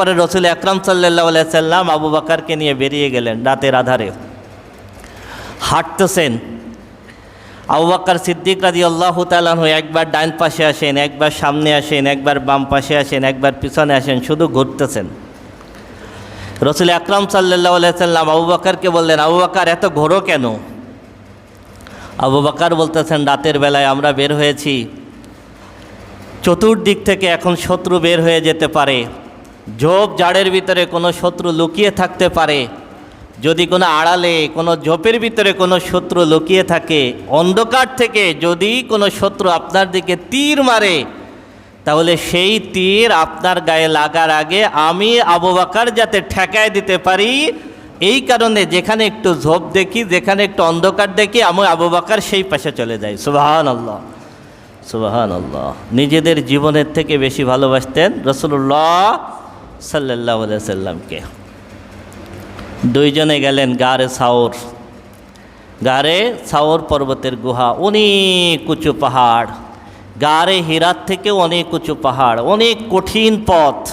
এরপরে রসুল আকরাম সাল্লাহ সাল্লাম আবু বাকারকে নিয়ে বেরিয়ে গেলেন রাতের আধারে। হাঁটতেছেন। আবু বাক্কার সিদ্দিক রাজি আল্লাহ তালাহ একবার ডাইন পাশে আসেন, একবার সামনে আসেন, একবার বাম পাশে আসেন, একবার পিছনে আসেন, শুধু ঘুরতেছেন। রসুল আকরাম সাল্লাহ সাল্লাম আবু বাক্কারকে বললেন, আবু বাক্কার এত ঘোরো কেন? আবু বাক্কার বলতেছেন, রাতের বেলায় আমরা বের হয়েছি। চতুর্দিক থেকে এখন শত্রু বের হয়ে যেতে পারে। ঝোপ জাড়ের ভিতরে কোনো শত্রু লুকিয়ে থাকতে পারে। যদি কোনো আড়ালে কোনো ঝোপের ভিতরে কোনো শত্রু লুকিয়ে থাকে, অন্ধকার থেকে যদি কোনো শত্রু আপনার দিকে তীর মারে, তাহলে সেই তীর আপনার গায়ে লাগার আগে আমি আবু যাতে ঠেকায় দিতে পারি। এই কারণে যেখানে একটু ঝোপ দেখি, যেখানে একটু অন্ধকার দেখি, আমি আবু সেই পাশে চলে যাই। সুবাহান আল্লাহ সুবাহান আল্লাহ নিজেদের জীবনের থেকে বেশি ভালোবাসতেন রসুল্লাহ সাল্লাহ সাল্লামকে। দুইজনে গেলেন গারে সাওর। গারে সাওর পর্বতের গুহা অনেক উঁচু পাহাড়। গারে হীরার থেকেও অনেক উঁচু পাহাড়, অনেক কঠিন পথ।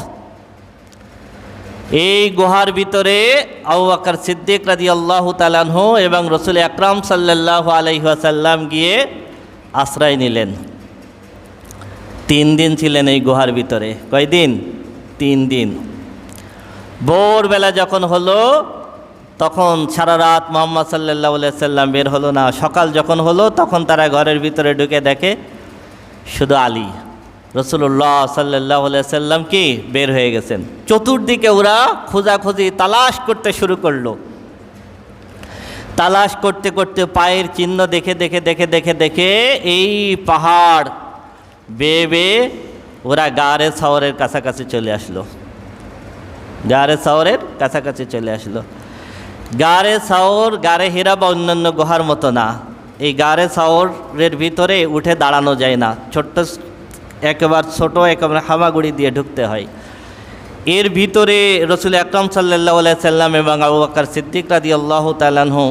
এই গুহার ভিতরে আবু আকার সিদ্দিক রাজি আল্লাহ তালানহ এবং রসুল আকরাম সাল্লাহ আলহাসাল্লাম গিয়ে আশ্রয় নিলেন। তিন দিন ছিলেন এই গুহার ভিতরে। কয়দিন? তিন দিন। ভোরবেলা যখন হলো, তখন সারা রাত মোহাম্মদ সাল্লাহ সাল্লাম বের হলো না। সকাল যখন হলো, তখন তারা ঘরের ভিতরে ঢুকে দেখে শুধু আলী। রসুল্লাহ সাল্লাহ সাল্লাম কি? বের হয়ে গেছেন। চতুর্দিকে ওরা খোঁজাখুঁজি, তালাশ করতে শুরু করল। তালাশ করতে করতে পায়ের চিহ্ন দেখে দেখে দেখে দেখে দেখে এই পাহাড় বেয়ে বেয়ে ওরা গারে শহরের কাছাকাছি চলে আসলো। গারে শহরের কাছাকাছি চলে আসলো। গারে শহর গারে হীরা বা অন্যান্য গুহার মতো না। এই গারে শহরের ভিতরে উঠে দাঁড়ানো যায় না। ছোট্ট একেবারে ছোট, একেবারে হামাগুড়ি দিয়ে ঢুকতে হয়। এর ভিতরে রসুল আকরম সাল্লাহ সাল্লাম এবং আবু বাক্কার সিদ্দিক রাদি আল্লাহ তালানহু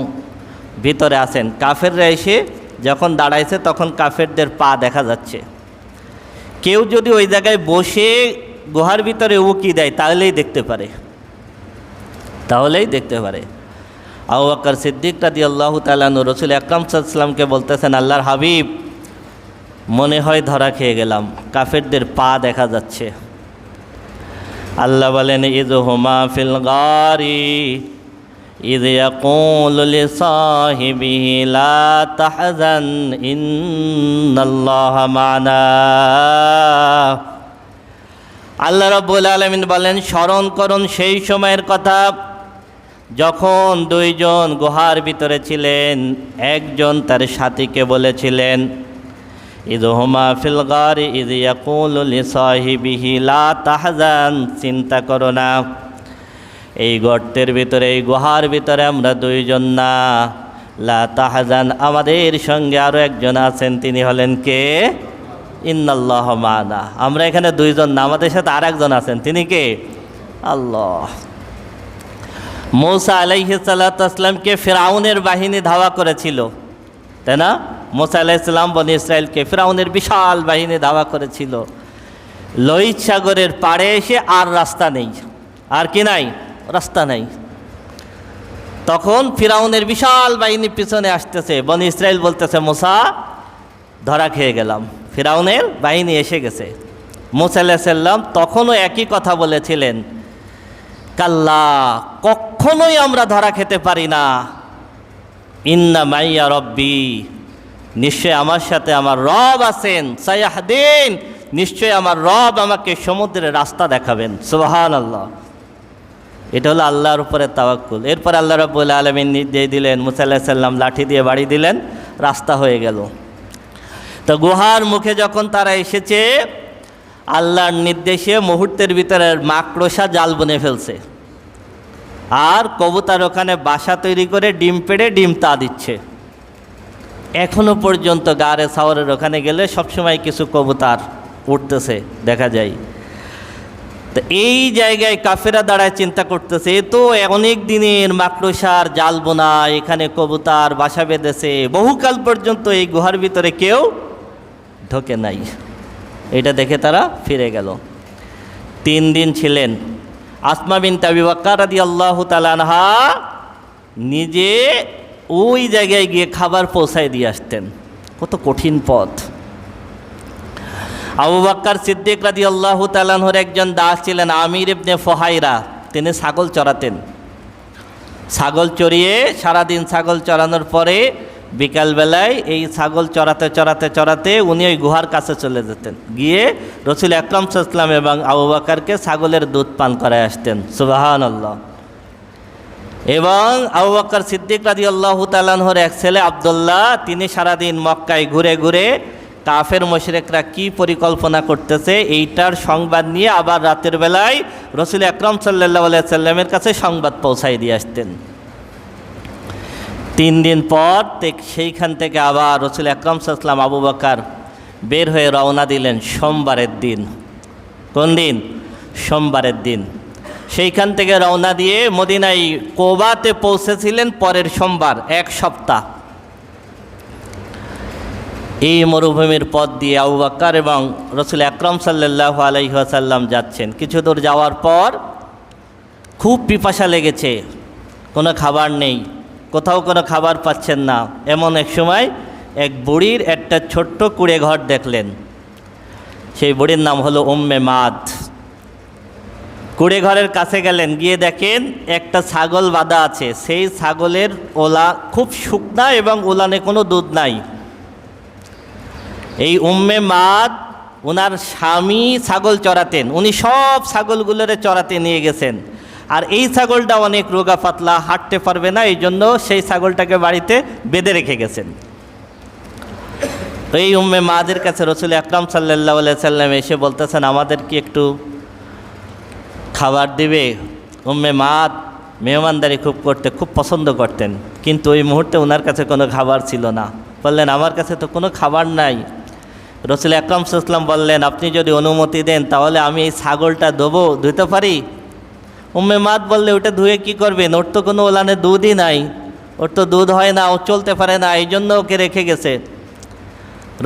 ভিতরে আসেন। কাফেররা এসে যখন দাঁড়াইছে তখন কাফেরদের পা দেখা যাচ্ছে। কেউ যদি ওই জায়গায় বসে গুহার ভিতরে উকি দেয়, তাহলেই দেখতে পারে। তাহলেই দেখতে পারে। আবু বাক্কার সিদ্দিক রাদি আল্লাহ তালানু রসুল আকরম সাল্লামকে বলতেছেন, আল্লাহর হাবিব, মনে হয় ধরা খেয়ে গেলাম, কাফেরদের পা দেখা যাচ্ছে। আল্লাহ বলেন ইজ হুমা ফিল গারি ইদ ইয়াকুল লিসাহিবিহি লা তাহজান ইন্নাল্লাহা মা'না আল্লাহ রাব্বুল আলামিন বলেন, স্মরণ করুন সেই সময়ের কথা, যখন দুইজন গুহার ভিতরে ছিলেন, একজন তার সাথীকে বলেছিলেন ঈদ হুমা ফিল গার ঈদ ইয়াকুল লিসাহিবিহি লা তাহজান, চিন্তা করো না। এই গর্তের ভিতরে, এই গুহার ভিতরে আমরা দুইজন না। লা তাহজান, আমাদের সঙ্গে আরও একজন আছেন, তিনি হলেন কে? ইন্নাল্লাহ মানা। আমরা এখানে দুইজন না, আমাদের সাথে আর একজন আছেন, তিনি কে? আল্লাহ। মৌসা আলাইহিসাল্লাতামকে ফেরাউনের বাহিনী ধাওয়া করেছিল। তাই না? মোসা আলাইসাল্লাম বনি ইসরায়েলকে ফেরাউনের বিশাল বাহিনী ধাওয়া করেছিল। লোহিত সাগরের পাড়ে এসে আর রাস্তা নেই। আর কি নাই? রাস্তা নেই। তখন ফিরাউনের বিশাল বাহিনী পিছনে আসতেছে। বন ইসরায়েল বলতেছে, মোসা, ধরা খেয়ে গেলাম। ফিরাউনের বাহিনী এসে গেছে। মোসা আলাহিসাল্লাম তখনও একই কথা বলেছিলেন, কাল্লা, কখনোই আমরা ধরা খেতে পারি না। ইন্না মাইয়া রব্বি, নিশ্চয় আমার সাথে আমার রব আছেন। সায়াহদিন, নিশ্চয় আমার রব আমাকে সমুদ্রের রাস্তা দেখাবেন। সুবাহান আল্লাহ এটা হলো আল্লাহর উপরে তাওয়াক্কুল। এরপর আল্লাহ রব্বুল আলমিন নির্দেশ দিলেন মুসাল্লাহ সাল্লাম লাঠি দিয়ে বাড়ি দিলেন, রাস্তা হয়ে গেল। তো গুহার মুখে যখন তারা এসেছে, আল্লাহর নির্দেশে মুহূর্তের ভিতরে মাকড়সা জাল বনে ফেলছে। আর কবুতার ওখানে বাসা তৈরি করে ডিম পেড়ে ডিম তা দিচ্ছে। এখনও পর্যন্ত গাড়ে সাওয়ারের ওখানে গেলে সবসময় কিছু কবুতার উঠতেছে, দেখা যায়। তো এই জায়গায় কাফেরা দাঁড়ায় চিন্তা করতেছে, এ তো অনেক দিনের মাকড়সার জাল বোনা, এখানে কবুতার বাসা বেঁধেছে, বহুকাল পর্যন্ত এই গুহার ভিতরে কেউ ঢোকে নাই। এটা দেখে তারা ফিরে গেল। তিন দিন ছিলেন। আসমা বিন তাবি বাক্কার রাদি আল্লাহ তালানহা নিজে ওই জায়গায় গিয়ে খাবার পৌঁছায় দিয়ে আসতেন। কত কঠিন পথ। আবু বাক্কার সিদ্দিক রাদি আল্লাহ তালানহর একজন দাস ছিলেন আমির ইবনে ফহাইরা। তিনি ছাগল চড়াতেন। ছাগল চড়িয়ে সারাদিন ছাগল চড়ানোর পরে বিকালবেলায় এই ছাগল চড়াতে চড়াতে চড়াতে উনি ওই গুহার কাছে চলে যেতেন। গিয়ে রসুল আকরম সাল্লাম এবং আবু বাকারকে ছাগলের দুধ পান করায় আসতেন। সুবাহান আল্লাহ এবং আবু বাক্কর সিদ্দিক রাজি আল্লাহ তালানহর এক ছেলে আবদুল্লাহ, তিনি সারাদিন মক্কায় ঘুরে ঘুরে কাফের মশরেকরা কি পরিকল্পনা করতেছে এইটার সংবাদ নিয়ে আবার রাতের বেলায় রসুল আকরম সাল্লাহ সাল্লামের কাছে সংবাদ পৌঁছাই দিয়ে আসতেন। তিন দিন পর সেইখান থেকে আবার রসুল আকরম সাল্লাম আবু বাকার বের হয়ে রওনা দিলেন সোমবারের দিন। কোন দিন? সোমবারের দিন। সেইখান থেকে রওনা দিয়ে মদিনায় কোবাতে পৌঁছেছিলেন পরের সোমবার, এক সপ্তাহ। এই মরুভূমির পথ দিয়ে আবু বাক্কার এবং রসুল আকরম সাল্লাহ আলহিহাসাল্লাম যাচ্ছেন। কিছু দূর যাওয়ার পর খুব পিপাসা লেগেছে। কোনো খাবার নেই। কোথাও কোনো খাবার পাচ্ছেন না। এমন এক সময় এক বুড়ির একটা ছোট্ট কুড়ে ঘর দেখলেন। সেই বুড়ির নাম হলো উম্মে মাদ। কুড়ে ঘরের কাছে গেলেন, গিয়ে দেখেন একটা ছাগল বাঁধা আছে। সেই ছাগলের ওলা খুব শুকনা এবং ওলানে কোনো দুধ নাই। এই উম্মে মাদ ওনার স্বামী ছাগল চড়াতেন, উনি সব ছাগলগুলোরে চড়াতে নিয়ে গেছেন। আর এই ছাগলটা অনেক রোগা পাতলা, হাঁটতে পারবে না, এই জন্য সেই ছাগলটাকে বাড়িতে বেঁধে রেখে গেছেন। এই উম্মে মাদের কাছে রসুল আকরাম সাল্লাহ সাল্লাম এসে বলতেছেন, আমাদের কি একটু খাবার দিবে? উম্মে মাদ মেহমানদারি খুব করতে, খুব পছন্দ করতেন। কিন্তু ওই মুহূর্তে ওনার কাছে কোনো খাবার ছিল না। বললেন, আমার কাছে তো কোনো খাবার নাই। রসুল আকরাম সাল্লাম বললেন, আপনি যদি অনুমতি দেন, তাহলে আমি এই ছাগলটা দেবো ধুতে পারি? উম্মে মাদ বললে, ওটা ধুয়ে কি করবেন? ওর তো কোনো ওলানে দুধই নাই। ওর তো দুধ হয় না, ও চলতে পারে না, এই জন্য ওকে রেখে গেছে।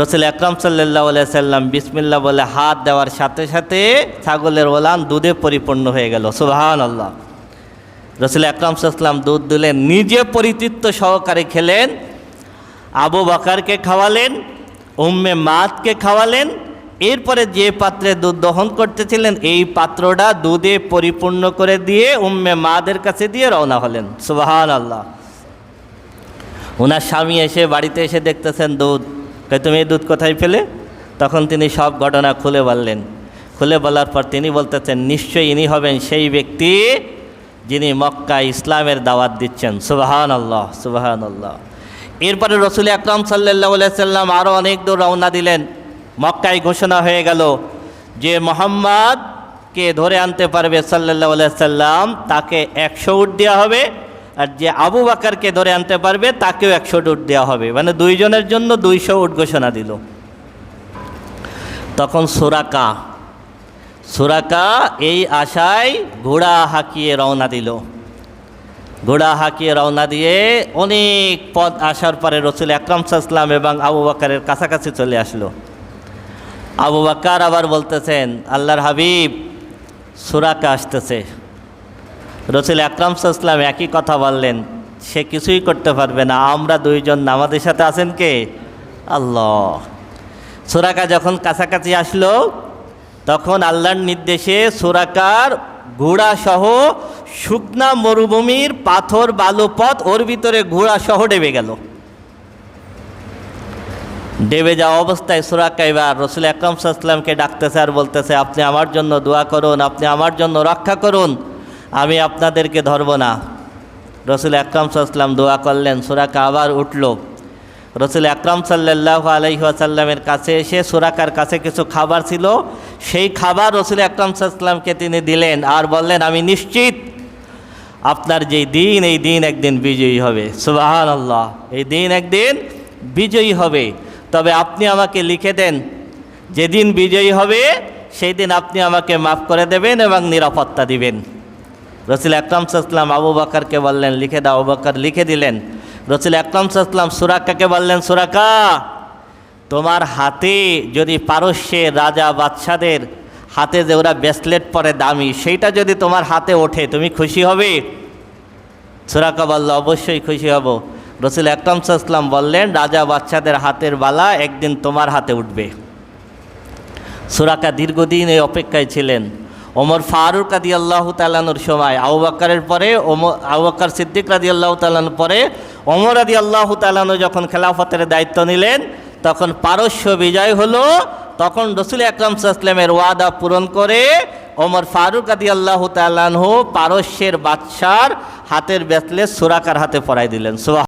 রসুল আকরাম সাল্লাহ সাল্লাম বিসমিল্লা বলে হাত দেওয়ার সাথে সাথে ছাগলের ওলান দুধে পরিপূর্ণ হয়ে গেল। সুবাহান আল্লাহ রসুল আকরাম সাল্লাম দুধ দিলেন, নিজে পরিতৃপ্ত সহকারে খেলেন, আবু বাকারকে খাওয়ালেন উম্মে মাতকে খাওয়ালেন। এরপরে যে পাত্রে দুধ দহন করতেছিলেন, এই পাত্রটা দুধে পরিপূর্ণ করে দিয়ে উম্মে মাদের কাছে দিয়ে রওনা হলেন। সুবাহান আল্লাহ ওনার স্বামী এসে বাড়িতে এসে দেখতেছেন দুধ। কই তুমি এই দুধ কোথায় ফেলে তখন তিনি সব ঘটনা খুলে বললেন। খুলে বলার পর তিনি বলতেছেন, নিশ্চয়ই ইনি হবেন সেই ব্যক্তি যিনি মক্কা ইসলামের দাওয়াত দিচ্ছেন। সুবাহান আল্লাহ সুবাহান আল্লাহ এরপরে রসুল আকরাম সাল্লাহ সাল্লাম আরও অনেক দূর রওনা দিলেন। মক্কায় ঘোষণা হয়ে গেল যে মোহাম্মদকে ধরে আনতে পারবে সাল্লাহ সাল্লাম, তাকে একশো উঠ দেওয়া হবে আর যে আবু বাকারকে ধরে আনতে পারবে, তাকেও একশো উট দেওয়া হবে। মানে দুইজনের জন্য দুইশো উট ঘোষণা দিল। তখন সুরাকা সুরাকা এই আশায় ঘোড়া হাঁকিয়ে রওনা দিল। ঘোড়া হাঁকিয়ে রওনা দিয়ে অনেক পথ আসার পরে রসুল আকরম সাল্লাম এবং আবু বাকারের কাছাকাছি চলে আসলো। আবু বাক্কার আবার বলতেছেন, আল্লাহর হাবিব সুরাকা আসতেছে। রসুল আকরাম সাল্লাম একই কথা বললেন, সে কিছুই করতে পারবে না। আমরা দুইজন আমাদের সাথে আছেন কে? আল্লাহ। সুরাকা যখন কাছাকাছি আসলো, তখন আল্লাহর নির্দেশে সুরাকার ঘোড়া সহ শুকনা মরুভূমির পাথর বালু পথ ওর ভিতরে ঘোড়া সহ ডেবে গেল। ডেবে যাওয়া অবস্থায় সুরাকা এবার রসুল আকরম সাল্লামকে ডাকতেছে আর বলতেছে, আপনি আমার জন্য দোয়া করুন, আপনি আমার জন্য রক্ষা করুন, আমি আপনাদেরকে ধরব না। রসুল আকরম সাল্লাম দোয়া করলেন সুরাকা আবার উঠল। রসুল আকরম সাল্লাহ আলহিহাসাল্লামের কাছে এসে সুরাকার কাছে কিছু খাবার ছিল, সেই খাবার রসুল আকরম সাল্লামকে তিনি দিলেন আর বললেন, আমি নিশ্চিত আপনার যেই দিন, এই দিন একদিন বিজয়ী হবে। সুবাহান আল্লাহ এই দিন একদিন বিজয়ী হবে। তবে আপনি আমাকে লিখে দেন, যেদিন বিজয়ী হবে, সেই দিন আপনি আমাকে মাফ করে দেবেন এবং নিরাপত্তা দিবেন। রসুল আকরাম সাল্লাম আবু বাকারকে বললেন, লিখে দাও। আবু বাকর লিখে দিলেন, রসুল আকরাম সাল্লাম সুরাক্কাকে বললেন, সুরাকা, তোমার হাতে যদি পারস্যের রাজা বাদশাদের হাতে যে ওরা ব্রেসলেট পরে দামি, সেইটা যদি তোমার হাতে ওঠে, তুমি খুশি হবে? সুরাকা বলল অবশ্যই খুশি হব। রসুল আকরম সাল্লাম বললেন, রাজা বাচ্চাদের হাতের বালা একদিন তোমার হাতে উঠবে। সুরাকা দীর্ঘদিন এই অপেক্ষায় ছিলেন। ওমর ফারুক আদি আল্লাহ তালানুর সময়, আবু বাক্কারের পরে ওমর আবু বাক্কার সিদ্দিক রাদি আল্লাহ তালানুর পরে, ওমর আদি আল্লাহ তালানু যখন খেলাফতের দায়িত্ব নিলেন, তখন পারস্য বিজয় হলো তখন রসুল আকরম সাল্লামের ওয়াদা পূরণ করে ওমর ফারুক আদি আল্লাহ তালানহু পারস্যের বাদশার হাতের বেতলে সুরাকার হাতে পড়াই দিলেন। সুবাহ